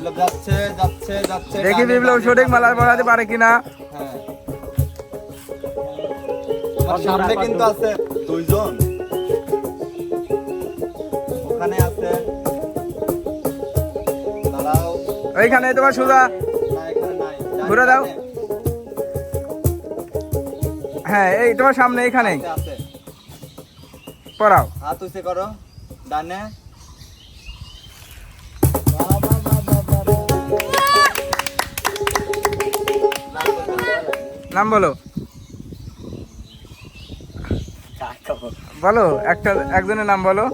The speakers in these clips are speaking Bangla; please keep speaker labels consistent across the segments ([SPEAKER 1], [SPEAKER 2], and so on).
[SPEAKER 1] বিপ্লব যাচ্ছে যাচ্ছে যাচ্ছে
[SPEAKER 2] দেখি বিপ্লব সঠিক
[SPEAKER 1] ডানে,
[SPEAKER 2] মালা
[SPEAKER 1] ডানে।
[SPEAKER 2] পারে কিনা?
[SPEAKER 1] হ্যাঁ। তোমার সামনে কিন্তু আছে দুইজন। ওখানে আছে। দাঁড়াও।
[SPEAKER 2] ওইখানে তোমার
[SPEAKER 1] ডানে,
[SPEAKER 2] ঘুরে দাও। হ্যাঁ এই তোমার সামনে
[SPEAKER 1] আছে।
[SPEAKER 2] পড়াও।
[SPEAKER 1] হাত উঁচে করো। ডানে।
[SPEAKER 2] নাম বলো। বলো একটা একজনের নাম বলো।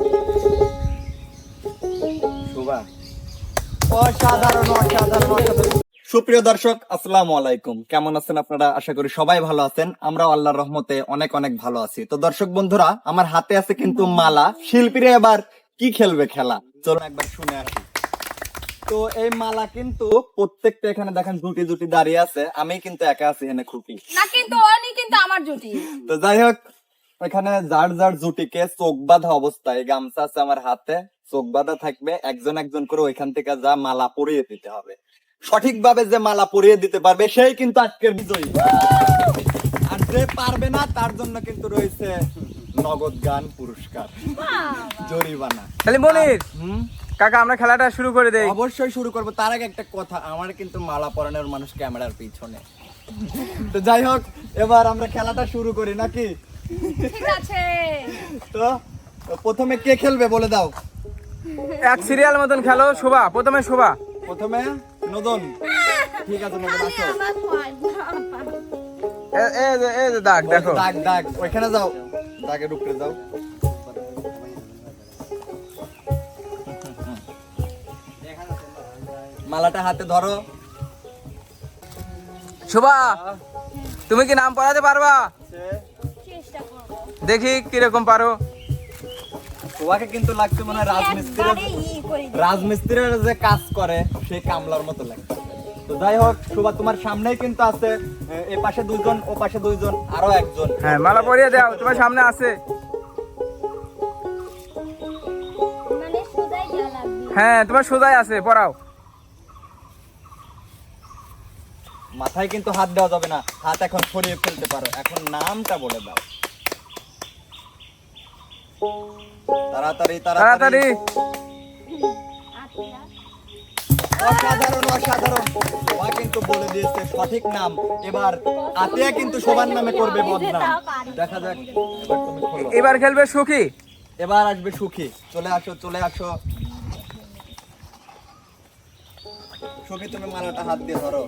[SPEAKER 1] অসাধারণ অসাধারণ অসাধারণ। সুপ্রিয় দর্শক আসসালামু আলাইকুম। কেমন আছেন আপনারা? আশা করি সবাই ভালো আছেন। আমরা আল্লাহর রহমতে অনেক অনেক ভালো আছি। তো দর্শক বন্ধুরা আমার হাতে আছে কিন্তু মালা। শিল্পীরা এবার কি খেলবে খেলা? চলো একবার শুনে আসি। তো এই মালা কিন্তু প্রত্যেকটা এখানে দেখেন জুটি জুটি দাঁড়িয়ে আছে। আমি কিন্তু একা আছি এখানে খুঁটি।
[SPEAKER 3] না কিন্তু অনি কিন্তু আমার জুটি।
[SPEAKER 1] তো যাই হোক ওইখানে যার যার জুটিকে চোখ বাঁধা অবস্থায় গামছা আছে আমার হাতে চোখ বাঁধা থাকবে একজন একজন করে ওইখান থেকে যা মালা পরিয়ে দিতে হবে। সঠিকভাবে যে মালা পরিয়ে দিতে পারবে সেই কিন্তু আজকের বিজয়ী। আর যে পারবে না তার জন্য কিন্তু রয়েছে নগদ গান পুরস্কার। জরিমানা।
[SPEAKER 2] তাহলে মনির।
[SPEAKER 1] হুম?
[SPEAKER 2] কাকা আমরা খেলাটা শুরু করে দেই।
[SPEAKER 1] অবশ্যই শুরু করব। তার আগে একটা কথা আমার কিন্তু মালা পরানোর মানুষ ক্যামেরার পিছনে। তো যাই হোক এবার আমরা খেলাটা শুরু করি নাকি?
[SPEAKER 3] ঠিক আছে।
[SPEAKER 1] তো প্রথমে কে খেলবে বলে দাও?
[SPEAKER 2] এক সিরিয়াল মতন খেলো শোভা। প্রথমে শোভা।
[SPEAKER 1] প্রথমে নদন। ঠিক আছে নদন আসো।
[SPEAKER 2] এ- যে- এই যে দাগ দেখো।
[SPEAKER 1] দাগ দাগ ওইখানে যাও। দাগের উপরে যাও মালাটা হাতে ধরো।
[SPEAKER 2] শোভা তুমি কি নাম পড়াতে পারবা? দেখি কীরকম পারো।
[SPEAKER 1] তোমাকে কিন্তু লাগছে মনে হয়
[SPEAKER 3] দিই।
[SPEAKER 1] রাজমিস্ত্রির যে কাজ করে সেই কামলার মতো লাগছে। তো যাই হোক শোভা তোমার সামনেই কিন্তু আছে এ, পাশে দুইজন ও পাশে দুইজন আরও একজন।
[SPEAKER 2] হ্যাঁ মালা পরিয়ে দাও তোমার সামনে আছে।
[SPEAKER 3] মানে
[SPEAKER 2] হ্যাঁ তোমার সোজাই আছে পড়াও
[SPEAKER 1] মাথায় কিন্তু হাত দেওয়া যাবে না। হাত এখন সরিয়ে ফেলতে পারো। এখন নামটা বলে দাও। তাড়াতাড়ি
[SPEAKER 2] তাড়াতাড়ি।
[SPEAKER 1] অসাধারণ অসাধারণ। শোভা কিন্তু বলে দিয়েছে সঠিক নাম। এবার আতিয়া কিন্তু শোভার নামে করবে বদনাম। দেখা যাক এবার
[SPEAKER 2] এবার খেলবে সুখী।
[SPEAKER 1] এবার আসবে সুখী। চলে আসো চলে আসো। সুখী তুমি মালাটা হাত দিয়ে ধরো।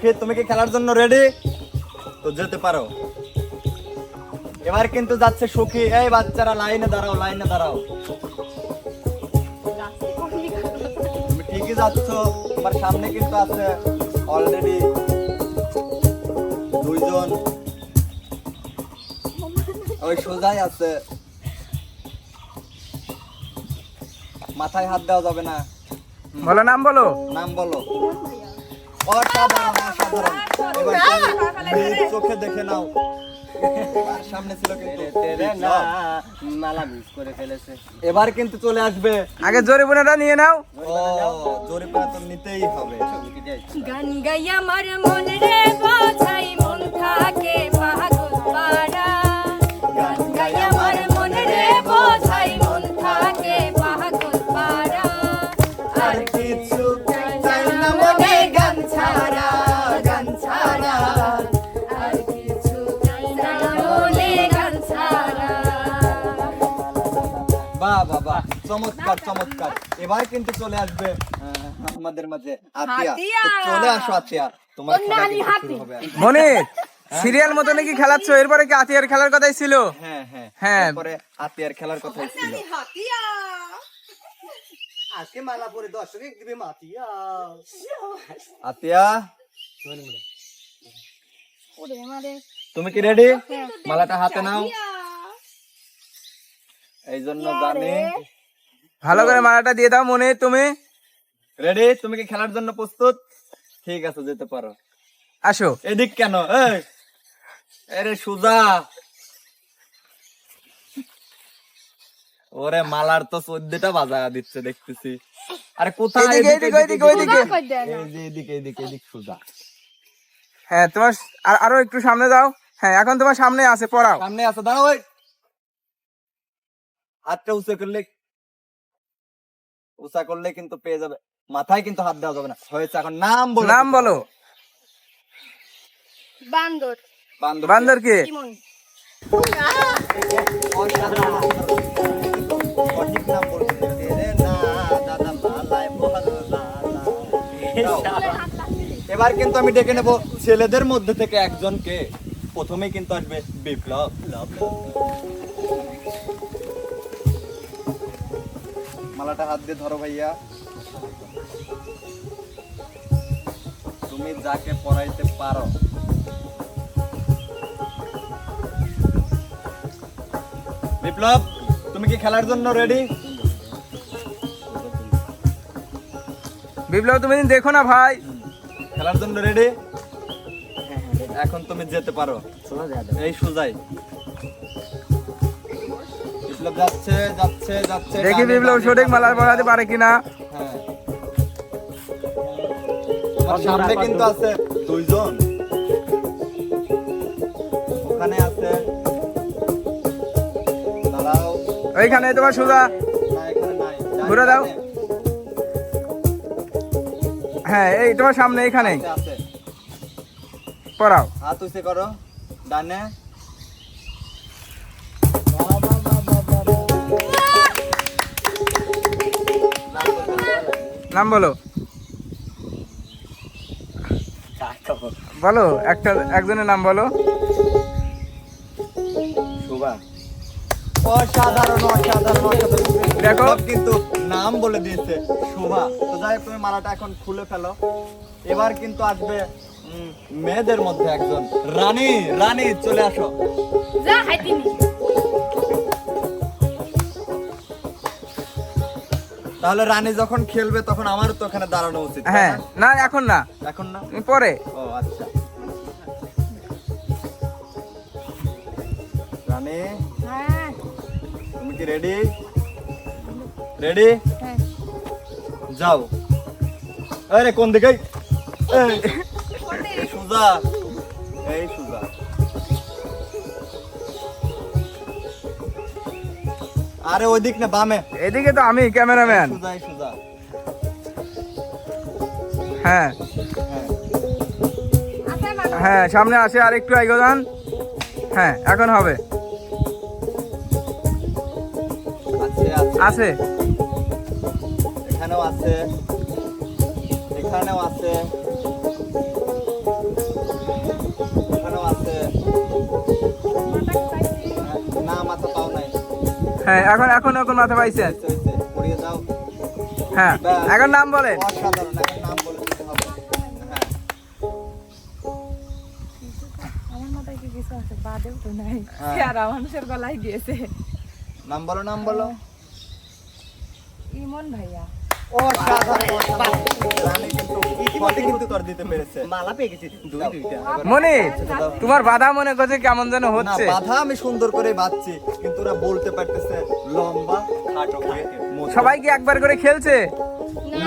[SPEAKER 1] সুখী তুমি কি খেলার জন্য রেডি তো যেতে পারো। এবার কিন্তু যাচ্ছে সুখী। এই বাচ্চারা লাইনে দাঁড়াও লাইনে দাঁড়াও। তুমি ঠিকই যাচ্ছ তোমার সামনে কিন্তু আছে অলরেডি দুইজন। ওই সোজাই আছে। মাথায় হাত দেওয়া যাবে না।
[SPEAKER 2] বলো নাম বলো।
[SPEAKER 1] নাম বলো। এবার চোখে দেখে নাও সামনে ছিল কিন্তু
[SPEAKER 4] মালা মিস করে ফেলেছে
[SPEAKER 1] এবার কিন্তু চলে আসবে
[SPEAKER 2] আগে জোরে বোনাটা নিয়ে নাও।
[SPEAKER 1] ও জরিপানা তো নিতেই হবে
[SPEAKER 3] গান গাইয়া আমার মনে রে বোঝাই মন থাকে।
[SPEAKER 1] চমৎকার চমৎকার। এবার কিন্তু চলে আসবে আমাদের মাঝে আতিয়া। চলে আসো আতিয়া। তোমার খেলা। শুরু হবে।
[SPEAKER 2] মনির সিরিয়াল মতো নাকি খেলাচ্ছ? এরপরে কি আতিয়ার খেলার কথাই ছিল?
[SPEAKER 1] হ্যাঁ হ্যাঁ।
[SPEAKER 2] হ্যাঁ।
[SPEAKER 1] তারপরে আতিয়ার খেলার কথা ছিল।
[SPEAKER 4] আজকে মালা পরে দর্শক দিবে মাতিয়া।
[SPEAKER 1] আতিয়া? তুমি কি রেডি মালাটা হাতে নাও। এই জন্য জানি
[SPEAKER 2] ভালো করে মালাটা দিয়ে দাও মনে তুমি।
[SPEAKER 1] রেডি তুমি কি খেলার জন্য প্রস্তুত? ঠিক আছে যেতে পারো।
[SPEAKER 2] আসো।
[SPEAKER 1] এদিক কেন? এই! আরে সুজা! ওরে মালার তো চোদ্দটা বাজা দিচ্ছে দেখতেছি। আরে কোথায়?
[SPEAKER 2] এদিকে, এদিকে।
[SPEAKER 3] সুজা
[SPEAKER 1] এদিকে এদিকে। এদিক
[SPEAKER 2] হ্যাঁ তোমার আর- আরও একটু সামনে যাও হ্যাঁ এখন তোমার সামনে আছে পড়াও।
[SPEAKER 1] সামনে আছে দাঁড়াও হাতটা উঁচু করলে উঁচা করলে কিন্তু পেয়ে যাবে। মাথায় কিন্তু হাত দেওয়া যাবে না। হয়েছে এখন নাম বলো।
[SPEAKER 2] নাম বলো।
[SPEAKER 3] বান্দর।
[SPEAKER 1] বান্দর
[SPEAKER 2] বান্দর কে?
[SPEAKER 1] নাম এবার কিন্তু আমি ডেকে নেব ছেলেদের মধ্যে থেকে একজনকে। প্রথমে কিন্তু আসবে বিপ্লব। মালাটা হাত দিয়ে ধরো ভাইয়া। তুমি যাকে পড়াইতে পারো। বিপ্লব তুমি কি খেলার জন্য রেডি
[SPEAKER 2] বিপ্লব তুমি দেখো না ভাই।
[SPEAKER 1] খেলার জন্য রেডি এখন তুমি যেতে পারো। এই সুজাই যাচ্ছে যাচ্ছে যাচ্ছে
[SPEAKER 2] দেখি বিপ্লব সঠিক মালার পড়াতে পারে কিনা।
[SPEAKER 1] হ্যাঁ। সামনে কিন্তু আছে দুইজন। ওখানে আছে। দাঁড়াও।
[SPEAKER 2] ওইখানে তোমার ঘুরে দাও। হ্যাঁ এই তোমার সামনে এইখানে পড়াও।
[SPEAKER 1] হাত উঁচে করো ডানে।
[SPEAKER 2] নাম বলো। বলো একটা একজনের নাম বলো।
[SPEAKER 1] শোভা অসাধারণ অসাধারণ অসাধারণ।
[SPEAKER 2] দেখো।
[SPEAKER 1] কিন্তু নাম বলে দিয়েছে শোভা তো যাই তুমি মালাটা এখন খুলে ফেলো। এবার কিন্তু আসবে মেয়েদের মধ্যে একজন। রানী রানী চলে আসো।
[SPEAKER 3] যা হাইতি
[SPEAKER 1] তাহলে রানী যখন খেলবে তখন আমারও তো ওখানে দাঁড়ানো উচিত
[SPEAKER 2] হ্যাঁ
[SPEAKER 1] না?
[SPEAKER 2] এখন না।
[SPEAKER 1] এখন না?
[SPEAKER 2] পরে।
[SPEAKER 1] ও আচ্ছা। রানী?
[SPEAKER 3] হ্যাঁ।
[SPEAKER 1] তুমি কি রেডি রেডি
[SPEAKER 3] হ্যাঁ।
[SPEAKER 1] যাও। আরে কোন দিকে? এই সুজা। এই সুজা। আরে ওই দিক না বামে।
[SPEAKER 2] এদিকে তো আমি ক্যামেরাম্যান।
[SPEAKER 1] সুজা সুজা।
[SPEAKER 2] হ্যাঁ।
[SPEAKER 1] হ্যাঁ
[SPEAKER 2] সামনে আসে আর একটু আগে হ্যাঁ এখন হবে।
[SPEAKER 1] আছে? এখানেও আছে। এখানেও আছে। হ্যাঁ
[SPEAKER 2] এখন এখন এখন মাথা পাইছেন
[SPEAKER 1] হয়েছে। পড়িয়ে যাও
[SPEAKER 2] হ্যাঁ এখন নাম বলেন।
[SPEAKER 1] নাম বলো নাম বলো
[SPEAKER 5] ইমন ভাইয়া।
[SPEAKER 2] মনে তোমার বাধা মনে করছে কেমন যেন হচ্ছে।
[SPEAKER 1] বাধা আমি সুন্দর করে বাঁচছি কিন্তু ওরা বলতে পারতেছে লম্বা
[SPEAKER 2] সবাই কি একবার করে খেলছে?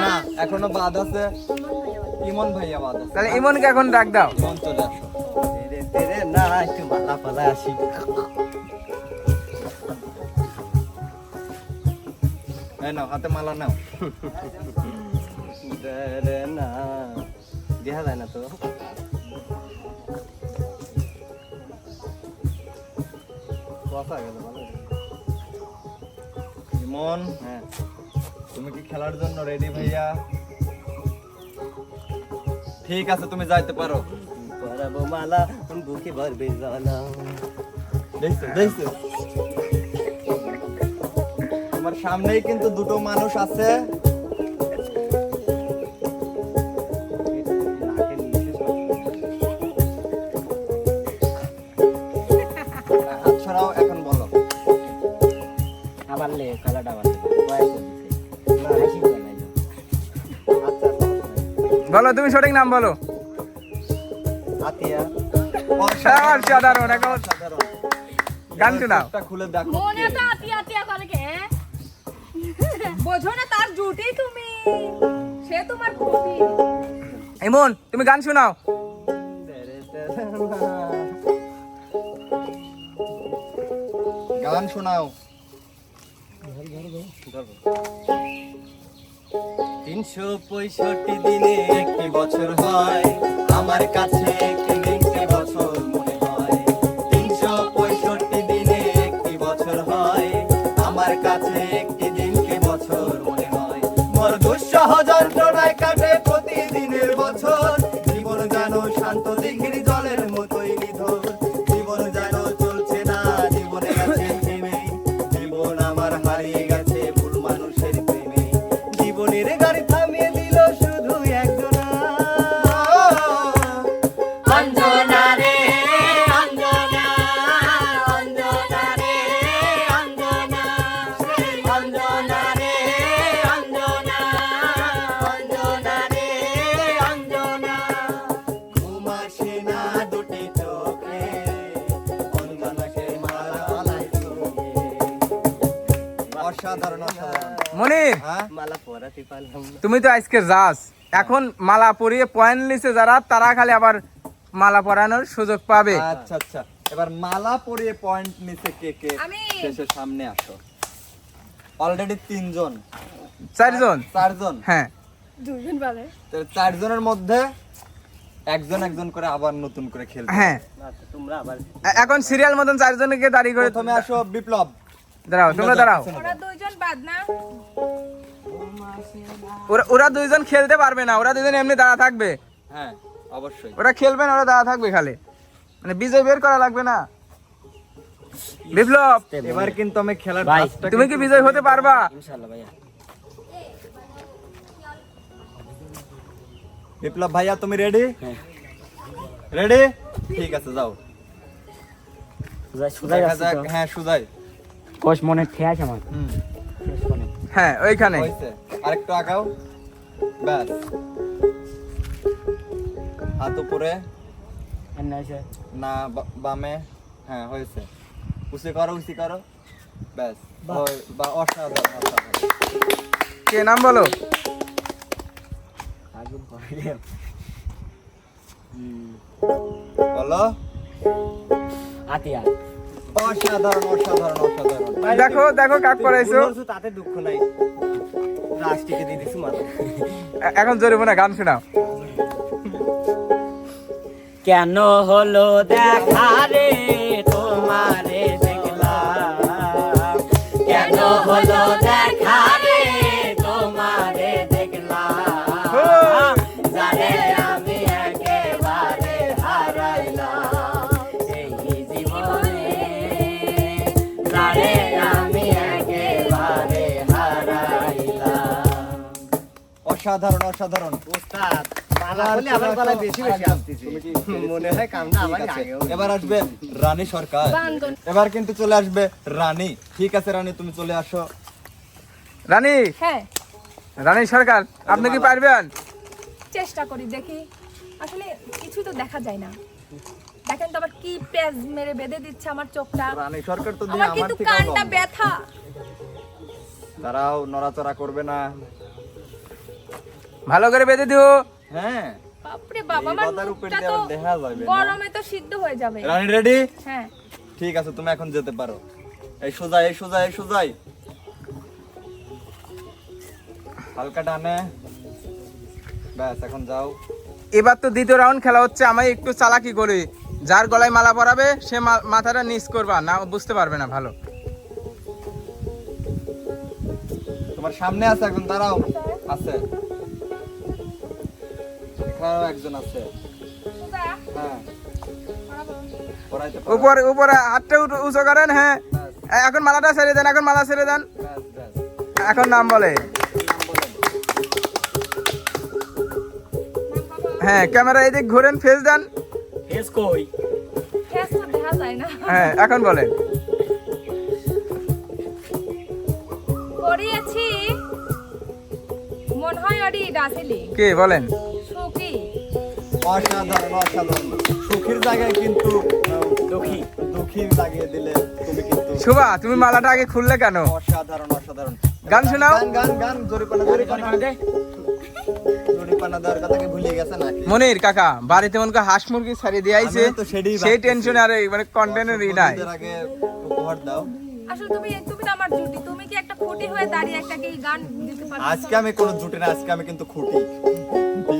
[SPEAKER 1] না এখনও বাদ আছে। ইমন ভাইয়া বাদ আছে।
[SPEAKER 2] তাহলে ইমনকে এখন ডাক দাও।
[SPEAKER 1] ইমন চলে আসো।
[SPEAKER 4] তেরে তেরে না একটু মালা পালা আসি।
[SPEAKER 1] নাও হাতে মালা নাও।
[SPEAKER 4] না। দেখা যায় না তো? কথা গেল
[SPEAKER 1] ইমন
[SPEAKER 4] হ্যাঁ।
[SPEAKER 1] তুমি কি খেলার জন্য রেডি ভাইয়া? ঠিক আছে তুমি যাইতে পারো।
[SPEAKER 4] পরাবো মালা বুকে ভরবে জানা
[SPEAKER 1] দেখছ দেখছ? তোমার সামনেই কিন্তু দুটো মানুষ আছে। এখন বলো।
[SPEAKER 4] আবার লে আবার হাসি বানাই
[SPEAKER 1] আচ্ছা
[SPEAKER 2] বলো তুমি সঠিক নাম বলো।
[SPEAKER 4] আতিয়া।
[SPEAKER 2] অসাধারণ এখন গান শোনাও
[SPEAKER 1] খুলে দেখো।
[SPEAKER 3] মনে তো আতিয়া আতিয়া করে বোঝো না তার জুটি তুমি। সে তোমার খুবই
[SPEAKER 2] ইমন তুমি গান শোনাও।
[SPEAKER 1] গান শোনাও। তিনশো পঁয়ষট্টি দিনে একটি বছর হয়। আমার কাছে একটি বছর মনে হয়। তিনশো পঁয়ষট্টি দিনে একটি বছর হয়। আমার কাছে
[SPEAKER 2] মনির
[SPEAKER 1] হ্যাঁ?
[SPEAKER 2] তুমি তো আজকে যাস। এখন মালা পরিয়ে পয়েন্ট নিচে যারা তারা খালি আবার মালা পরানোর সুযোগ পাবে।
[SPEAKER 1] আচ্ছা আচ্ছা। এবার মালা পরিয়ে পয়েন্ট নিচে কে কে? শেষে সামনে আসো। অলরেডি তিনজন।
[SPEAKER 2] চারজন?
[SPEAKER 1] চারজন।
[SPEAKER 2] হ্যাঁ।
[SPEAKER 3] দুজন পারে
[SPEAKER 1] তো চারজনের মধ্যে একজন একজন করে আবার নতুন করে খেলবে
[SPEAKER 2] হ্যাঁ।
[SPEAKER 4] আচ্ছা, তোমরা আবার
[SPEAKER 2] এখন সিরিয়াল মতন চারজনকে দাঁড়িয়ে করে
[SPEAKER 1] প্রথমে আসো বিপ্লব।
[SPEAKER 2] দাঁড়াও তোমরা দাঁড়াও।
[SPEAKER 3] ওরা দুইজন বাদ
[SPEAKER 2] ওরা ওরা দুইজন খেলতে পারবে না ওরা দুইজন এমনি দাঁড়া থাকবে।
[SPEAKER 1] হ্যাঁ অবশ্যই।
[SPEAKER 2] ওরা খেলবে না ওরা দাঁড়া থাকবে খালি। মানে বিজয় বের করা লাগবে না। বিপ্লব!
[SPEAKER 1] এবার কিন্তু আমি খেলার
[SPEAKER 2] তুমি কি বিজয় হতে পারবা?
[SPEAKER 4] ইনশাআল্লাহ ভাইয়া।
[SPEAKER 1] বিপ্লব ভাইয়া তুমি রেডি
[SPEAKER 4] হ্যাঁ।
[SPEAKER 1] রেডি ঠিক আছে যাও।
[SPEAKER 4] সোজা সোজাই
[SPEAKER 1] হ্যাঁ সুজাই।
[SPEAKER 4] কোষ মনে ঠেয়াছে আমার।
[SPEAKER 1] হুম।
[SPEAKER 2] হ্যাঁ ওইখানে।
[SPEAKER 1] আরেকটু আগাও। ব্যাস। হাত উপরে। না বা- বামে। হ্যাঁ হয়েছে। উসি করো উসি করো। ব্যাস। বা অসাধারণ
[SPEAKER 2] কে নাম বলো?
[SPEAKER 1] বলো।
[SPEAKER 4] আতিয়া।
[SPEAKER 1] অসাধারণ অসাধারণ অসাধারণ।
[SPEAKER 2] দেখো দেখো কাক করাইছো
[SPEAKER 4] তাতে দুঃখ নাই। রাষ্ট্রকে দিয়ে দিছি মাথা
[SPEAKER 2] এ- এখন জরিমানা গান শোনা
[SPEAKER 4] কেন হলো দেখা রে?
[SPEAKER 1] আছে।
[SPEAKER 4] আগেও
[SPEAKER 1] এবার আসবে রানী সরকার। এবার কিন্তু চলে আসবে রানী। ঠিক আছে রানী তুমি চলে আসো।
[SPEAKER 2] রানী!
[SPEAKER 3] হ্যাঁ।
[SPEAKER 2] রানী সরকার আপনি কি পারবেন?
[SPEAKER 3] চেষ্টা করি দেখি। আসলে কিছু তো দেখা যায় না। দেখেন তো আবার কি পেজ মেরে বেঁধে দিচ্ছে আমার চোখটা।
[SPEAKER 1] রানী সরকার তো
[SPEAKER 3] আমার কিন্তু কানটা ব্যথা।
[SPEAKER 1] তারাও নড়াচড়া করবে না।
[SPEAKER 2] ভালো করে বেঁধে দিও।
[SPEAKER 1] হ্যাঁ।
[SPEAKER 3] বাপরে বাবা আমার মুখটা তো
[SPEAKER 1] আবার দেখা যাবে না।
[SPEAKER 3] গরমে তো সিদ্ধ হয়ে যাবে।
[SPEAKER 1] রানী রেডি
[SPEAKER 3] হ্যাঁ।
[SPEAKER 1] ঠিক আছে তুমি এখন যেতে পারো। এই সোজা এই সোজা এই সোজাই। হালকা টানে। ব্যাস এখন যাও।
[SPEAKER 2] এবার তো দ্বিতীয় রাউন্ড খেলা হচ্ছে আমি একটু চালাকি করি। যার গলায় মালা পরাবে সে মা- মাথাটা নিচ করবা না বুঝতে পারবে না ভালো।
[SPEAKER 1] তোমার সামনে আছে একজন দাঁড়াও। আছে। এখানেও একজন আছে। হ্যাঁ।
[SPEAKER 2] উপরে উপরে হাতটা উঁচু- করেন হ্যাঁ। এখন মালাটা ছেড়ে দেন এখন মালা ছেড়ে দেন। এখন নাম বলে। হ্যাঁ ক্যামেরা এদিক ঘুরেন ফেস দেন।
[SPEAKER 4] ফেস কই?
[SPEAKER 3] ফেস তো দেখা যায় না।
[SPEAKER 2] হ্যাঁ এখন বলেন।
[SPEAKER 3] পড়িয়েছি। মনে হয় আরে দাসিলি।
[SPEAKER 2] কে বলেন।
[SPEAKER 1] অসাধারণ অসাধারণ। সুখীর জায়গায় কিন্তু দুঃখী। লাগিয়ে দিলে তুমি কিন্তু
[SPEAKER 2] শুভা তুমি মালাটা আগে খুললে কেন?
[SPEAKER 1] অসাধারণ অসাধারণ।
[SPEAKER 2] গান শোনাও।
[SPEAKER 1] গান গান গান জরিপানা জরিপানা জরিপানা কি ভুলে গেছে নাকি?
[SPEAKER 2] মনির কাকা বাড়িতে মনে হাঁস মুরগি ছাড়িয়ে দিয়ে আইছে। সেই টেনশনে আর এই মানে কন্টেন্টের ই নাই।
[SPEAKER 1] উপহার দাও।
[SPEAKER 3] আসলে তুমি তুমি তো আমার জুটি। তুমি কি একটা খুঁটি হয়ে দাঁড়িয়ে একটা কি গান দিতে পারো?
[SPEAKER 1] আজকে আমি কোনো জুটে না আজকে আমি কিন্তু খুঁটি।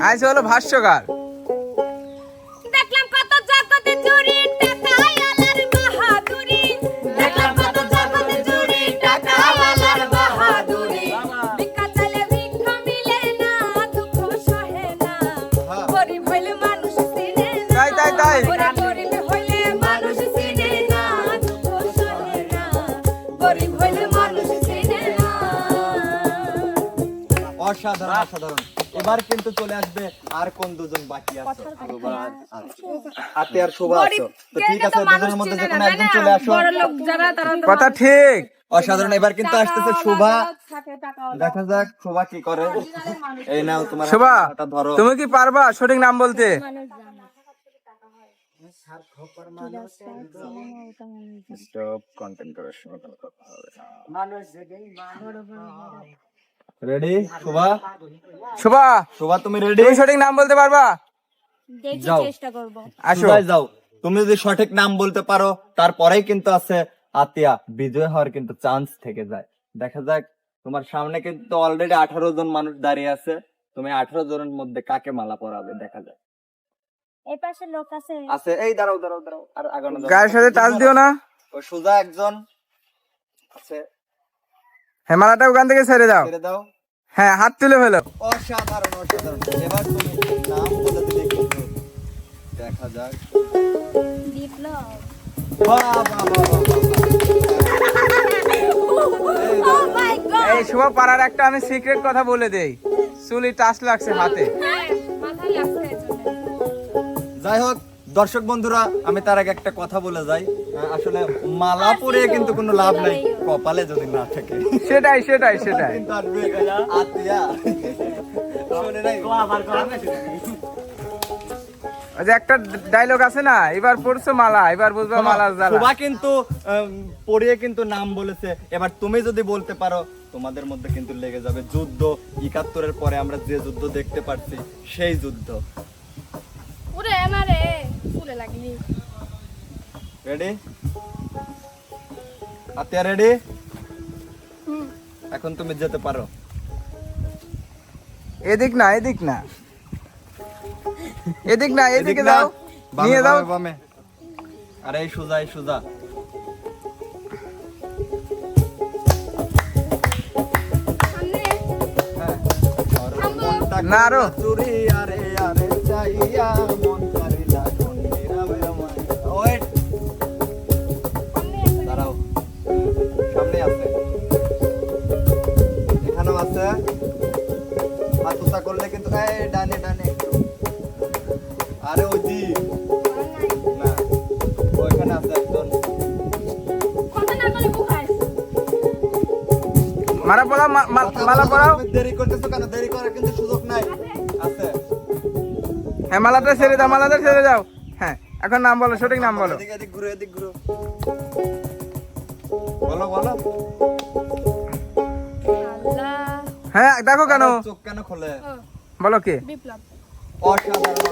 [SPEAKER 2] আইসে হলো ভাষ্যকার।
[SPEAKER 1] অসাধারণ অসাধারণ। এবার কিন্তু চলে আসবে আর কোন দুজন বাকি আছে? হাতে আর শোভা আছো। তো ঠিক আছে দুজনের মধ্যে যে কোনো একজন চলে আসো
[SPEAKER 2] কথা ঠিক।
[SPEAKER 1] অসাধারণ। এবার কিন্তু আসতেছে শোভা। দেখা যাক শোভা কি করে। এই নাও তোমার
[SPEAKER 2] শোভা
[SPEAKER 1] ধরো।
[SPEAKER 2] তুমি কি পারবা? সঠিক নাম বলতে।
[SPEAKER 1] স্টপ কন্টেন্ট ক্রিয়েশন
[SPEAKER 4] মানুষ যদি
[SPEAKER 1] রেডি শোভা
[SPEAKER 2] শোভা
[SPEAKER 1] শোভা তুমি রেডি
[SPEAKER 2] তুমি সঠিক নাম বলতে পারবা?
[SPEAKER 1] যাও।
[SPEAKER 2] আসো।
[SPEAKER 1] যাও। তুমি যদি সঠিক নাম বলতে পারো তারপরেই কিন্তু আছে আতিয়া। বিজয় হওয়ার কিন্তু চান্স থেকে যায়। দেখা যাক তোমার সামনে কিন্তু অলরেডি আঠারো জন মানুষ দাঁড়িয়ে আছে। তুমি আঠারো জনের মধ্যে কাকে মালা পরাবে? দেখা যায়
[SPEAKER 6] এই পাশে লোক আছে।
[SPEAKER 1] আছে। এই দাঁড়াও দাঁড়াও দাঁড়াও। আর আগানো
[SPEAKER 2] গায়ের সাথে টাচ দিও না?
[SPEAKER 1] সোজা একজন আছে।
[SPEAKER 2] হ্যাঁ মালাটা ওখান থেকে ছেড়ে দাও।
[SPEAKER 1] ছেড়ে দাও।
[SPEAKER 2] হ্যাঁ হাত তুলে ফেলো।
[SPEAKER 1] অসাধারণ অসাধারণ। এবার তুমি নাম বলে দিলে কিন্তু দেখা যাক।
[SPEAKER 6] বিপ্লব।
[SPEAKER 1] বাহ, বাহ, বাহ, বাহ, বাহ,
[SPEAKER 3] ও মাই গড
[SPEAKER 2] এই শুভ পাড়ার একটা আমি সিক্রেট কথা বলে দেই। চুলি টাচ লাগছে হাতে।
[SPEAKER 3] এজন্য
[SPEAKER 1] যাই হোক দর্শক বন্ধুরা আমি তার আগে একটা কথা বলে যাই। আসলে মালা পরে কিন্তু কোনো লাভ নাই। কপালে যদি না থাকে।
[SPEAKER 2] সেটাই সেটাই সেটাই। যে একটা ডায়লগ আছে না? এবার পড়ছো মালা এবার বুঝবা মালার জ্বালা।
[SPEAKER 1] শোভা কিন্তু পড়িয়ে কিন্তু নাম বলেছে। এবার তুমি যদি বলতে পারো তোমাদের মধ্যে কিন্তু লেগে যাবে যুদ্ধ। একাত্তরের পরে আমরা যে যুদ্ধ দেখতে পাচ্ছি সেই যুদ্ধ।
[SPEAKER 3] ওরে আমারে ফুলে লাগলি।
[SPEAKER 1] রেডি আতিয়া রেডি এখন তুমি যেতে পারো।
[SPEAKER 2] এদিক না এদিক না। এদিক না এদিকে যাও। নিয়ে যাও।
[SPEAKER 1] বামে। আরে এই সোজা এই সোজা। হ্যাঁ।
[SPEAKER 2] না,
[SPEAKER 1] আরও। চুরি, আরে, আরে, চাইয়া, করলে ডানে ডানে। আরে ওই না ওইখানে একজন।
[SPEAKER 2] মারা পড়া মালা পড়াও
[SPEAKER 1] দেরি করতেছো কেন? দেরি করার কিন্তু সুযোগ নাই। আছে।
[SPEAKER 2] হ্যাঁ মালাটা ছেড়ে দাও মালাটা ছেড়ে দাও। হ্যাঁ এখন নাম বলো সঠিক নাম বলো।
[SPEAKER 1] এদিক এদিক ঘুরো এদিক ঘুরো। বলো বলো।
[SPEAKER 2] হ্যাঁ দেখো কেন।
[SPEAKER 1] চোখ কেন খোলে?
[SPEAKER 2] বলো কে?
[SPEAKER 3] বিপ্লব।
[SPEAKER 1] অসাধারণ।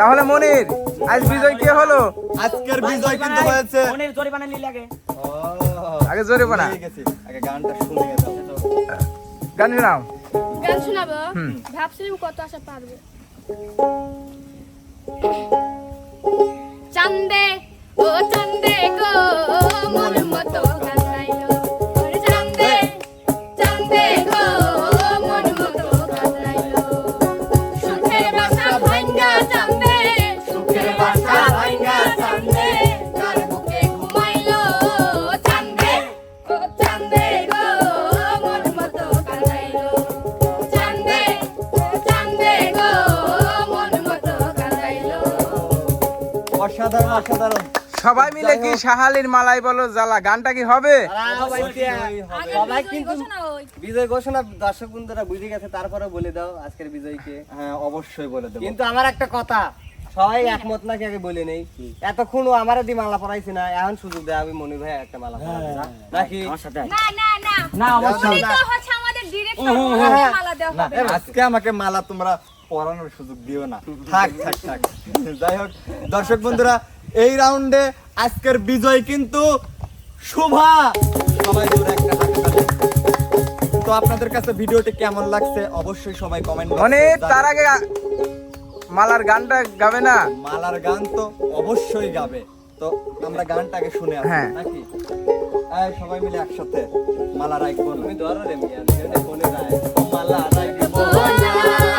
[SPEAKER 2] তাহলে মনির আজ বিজয় কে হলো?
[SPEAKER 1] আজকের বিজয় কিন্তু হয়েছে
[SPEAKER 4] মনের জরিমানা নিলে আগে।
[SPEAKER 1] ও,
[SPEAKER 2] আগে জোরে বানা
[SPEAKER 1] আগে গানটা শুনিয়ে দাও
[SPEAKER 2] গান শোনাও।
[SPEAKER 3] গান শোনাবো। ভাবছিলাম কত আশা পারব। চান্দে ও চান্দে গো।
[SPEAKER 2] শাহালির মালাই বলো জ্বালা গানটা কি হবে?
[SPEAKER 4] সবাই কিন্তু বিজয় ঘোষণা দর্শক বন্ধুরা বুঝে গেছে তারপরে বলে দাও আজকের বিজয়কে।
[SPEAKER 1] হ্যাঁ অবশ্যই বলে দেবো।
[SPEAKER 4] কিন্তু আমার একটা কথা সবাই একমত নাকি আগে বলে নেই? এতক্ষণ ও আমার দি মালা পরাইছি না এখন সুযোগ দেয় আমি মনি ভাই একটা মালা পরাবো নাকি?
[SPEAKER 3] না না না
[SPEAKER 4] না। আমার
[SPEAKER 3] উনি আমাদের ডিরেক্টর মালা দেওয়া হবে।
[SPEAKER 1] আজকে আমাকে মালা তোমরা পরানোর সুযোগ দিও না। থাক থাক থাক। যাই হোক দর্শক বন্ধুরা এই রাউন্ডে আজকের বিজয় কিন্তু শোভা। সবাই জোরে একটা। তো আপনাদের কাছে ভিডিওটি কেমন লাগছে অবশ্যই সবাই কমেন্ট
[SPEAKER 2] মানে তার আগে মালার গানটা গাবে না?
[SPEAKER 1] মালার গান তো অবশ্যই গাবে। তো আমরা গানটাকে শুনে আসি
[SPEAKER 2] হ্যাঁ।
[SPEAKER 1] নাকি? এই, সবাই মিলে একসাথে মালা রাখব
[SPEAKER 4] তুমি ধরো রে মিয়া ফোনে যায় মালা রাখব
[SPEAKER 3] মালা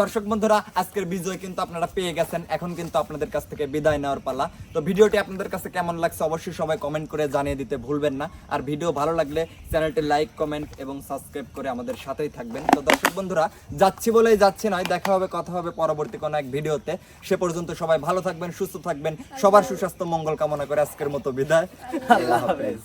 [SPEAKER 1] দর্শক বন্ধুরা, আজকের বিজয় কিন্তু আপনারা পেয়ে গেছেন। এখন কিন্তু আপনাদের কাছ থেকে বিদায় নেওয়ার পালা। তো ভিডিওটি আপনাদের কাছে কেমন লাগছে অবশ্যই সবাই কমেন্ট করে জানিয়ে দিতে ভুলবেন না। আর ভিডিও ভালো লাগলে চ্যানেলটি লাইক কমেন্ট এবং সাবস্ক্রাইব করে আমাদের সাথেই থাকবেন। তো দর্শক বন্ধুরা, যাচ্ছি বলেই যাচ্ছি নয়, দেখা হবে, কথা হবে পরবর্তী কোনো এক ভিডিওতে। সে পর্যন্ত সবাই ভালো থাকবেন, সুস্থ থাকবেন। সবার সুস্বাস্থ্য, মঙ্গল কামনা করে আজকের মতো বিদায়। আল্লাহ হাফেজ।